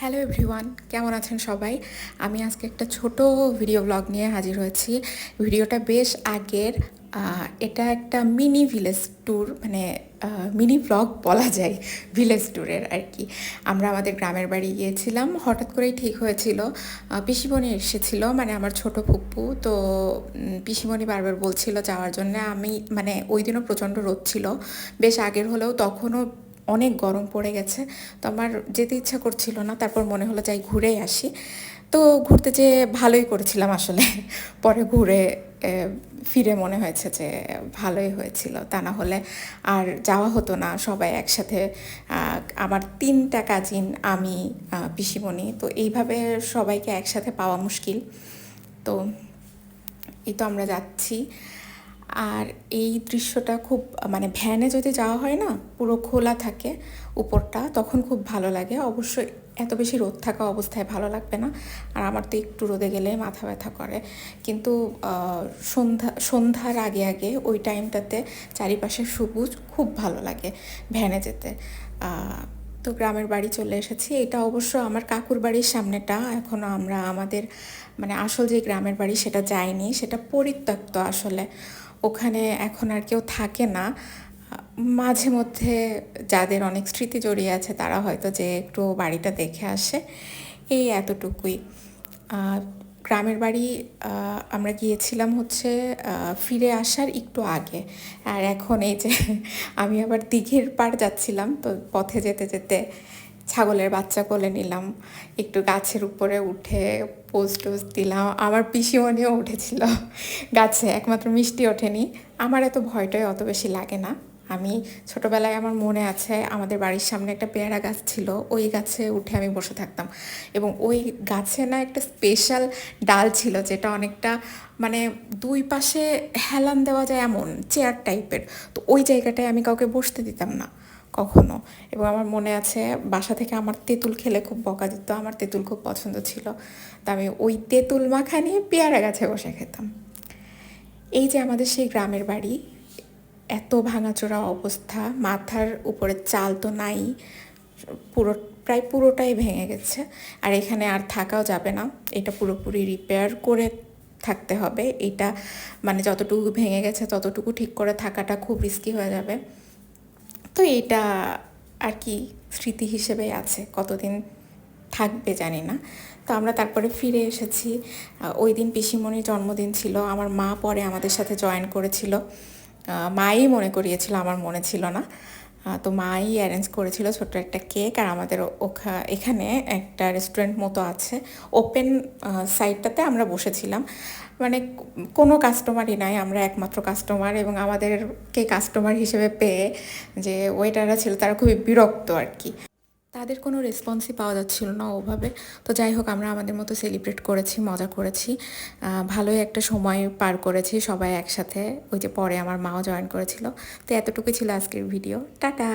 Hello everyone কেমন আছেন সবাই? আমি আজকে একটা ছোট ভিডিও ব্লগ নিয়ে হাজির হয়েছি। ভিডিওটা বেশ আগের এটা একটা মিনি ভিলেজ ট্যুর মানে মিনি ব্লগ বলা যায় ভিলেজ ট্যুরের আর কি। আমরা আমাদের গ্রামের বাড়ি গিয়েছিলাম, হঠাৎ করেই ঠিক হয়েছিল। পিসিমণি এসেছিল মানে আমার ছোট ফুপ্পু তো পিসিমণি বারবার বলছিল যাওয়ার জন্য, আমি মানে ওই দিনও প্রচণ্ড রোদ ছিল। বেশ আগের হলেও তখনও অনেক গরম পড়ে গেছে। তো আমার যেতে ইচ্ছা করছিল না, তারপর মনে হলো যাই ঘুরেই আসি। তো ঘুরতে যেয়ে ভালোই করেছিলাম আসলে। পরে ঘুরে ফিরে মনে হয়েছে যে ভালোই হয়েছিল। তা না হলে আর যাওয়া হতো না, সবাই একসাথে আমার তিনটা কাজিন আমি পিসিমণি। তো এইভাবে সবাইকে একসাথে পাওয়া মুশকিল। তো এই তো আমরা যাচ্ছি। আর এই দৃশ্যটা খুব মানে ভ্যানে যদি যাওয়া হয় না, পুরো খোলা থাকে উপরটা, তখন খুব ভালো লাগে। অবশ্যই এত বেশি রোদ থাকা অবস্থায় ভালো লাগবে না। আর আমার তো একটু রোদে গেলে মাথা ব্যথা করে। কিন্তু সন্ধ্যা, সন্ধ্যার আগে আগে ওই টাইমটাতে চারিপাশে সবুজ খুব ভালো লাগে ভ্যানে যেতে। তো গ্রামের বাড়ি চলে এসেছি। এটা অবশ্য আমার কাকুর বাড়ির সামনেটা। এখনও আমরা আমাদের মানে আসল যে গ্রামের বাড়ি সেটা যায়নি সেটা পরিত্যক্ত আসলে। ওখানে এখন আর কেউ থাকে না। মাঝে মধ্যে যাদের অনেক স্মৃতি জড়িয়ে আছে তারা হয়তো যে একটু বাড়িটা দেখে আসে। এই এতটুকুই। গ্রামের বাড়ি আমরা গিয়েছিলাম হচ্ছে ফিরে আসার একটু আগে। আর এখন এই যে, আমি আবার দিঘির পাড় যাচ্ছিলাম, তো পথে যেতে যেতে ছাগলের বাচ্চা কোলে নিলাম। একটু গাছের উপরে উঠে পোস্ট টোস্ট দিলাম। আমার পিসিমণিও উঠেছিল। গাছে একমাত্র মিষ্টি ওঠেনি। আমার এত ভয়টাই অত বেশি লাগে না। আমি ছোটবেলায় আমার মনে আছে, আমাদের বাড়ির সামনে একটা পেয়ারা গাছ ছিল। ওই গাছে উঠে আমি বসে থাকতাম। এবং ওই গাছে না একটা স্পেশাল ডাল ছিল, যেটা অনেকটা মানে দুই পাশে হেলান দেওয়া যায় এমন চেয়ার টাইপের তো ওই জায়গাটায় আমি কাউকে বসতে দিতাম না। কখনো। এবং আমার মনে আছে, বাসা থেকে আমার তেঁতুল খেলে খুব বকা দিত, আমার তেঁতুল খুব পছন্দ ছিল। তা আমি ওই তেঁতুল মাখা নিয়ে পেয়ারা গাছে বসে খেতাম। এই যে আমাদের সেই গ্রামের বাড়ি, এত ভাঙাচোরা অবস্থা, মাথার উপরে চাল তো নাই, পুরো, প্রায় পুরোটাই ভেঙে গেছে। আর এখানে আর থাকাও যাবে না, এটা পুরোপুরি রিপেয়ার করে থাকতে হবে। এটা মানে যতটুকু ভেঙে গেছে, ততটুকু ঠিক করে থাকাটা খুব রিস্কি হয়ে যাবে। তো এটা আর কি স্মৃতি হিসেবে আছে, কতদিন থাকবে জানি না। তো আমরা তারপরে ফিরে এসেছি। ওই দিন পিসিমণির জন্মদিন ছিল, আমার মা পরে আমাদের সাথে জয়েন করেছিল। মাই মনে করিয়েছিল, আমার মনে ছিল না। তো মাই অ্যারেঞ্জ করেছিল ছোট্ট একটা কেক আর আমাদের ওখা, এখানে একটা রেস্টুরেন্ট মতো আছে। ওপেন সাইডটাতে আমরা বসেছিলাম। মানে কোনো কাস্টমারই নাই, আমরা একমাত্র কাস্টমার এবং আমাদেরকে কাস্টমার হিসেবে পেয়ে যে ওয়েটাররা ছিল তারা খুবই বিরক্ত আর কি। তাদের কোনো রেসপন্সই পাওয়া যাচ্ছিল না ওভাবে। তো যাই হোক, আমরা আমাদের মতো সেলিব্রেট করেছি, মজা করেছি। ভালোই একটা সময় পার করেছি সবাই একসাথে। ওই যে পরে আমার মাও জয়েন করেছিল। তো এতটুকুই ছিল আজকের ভিডিও টাটা!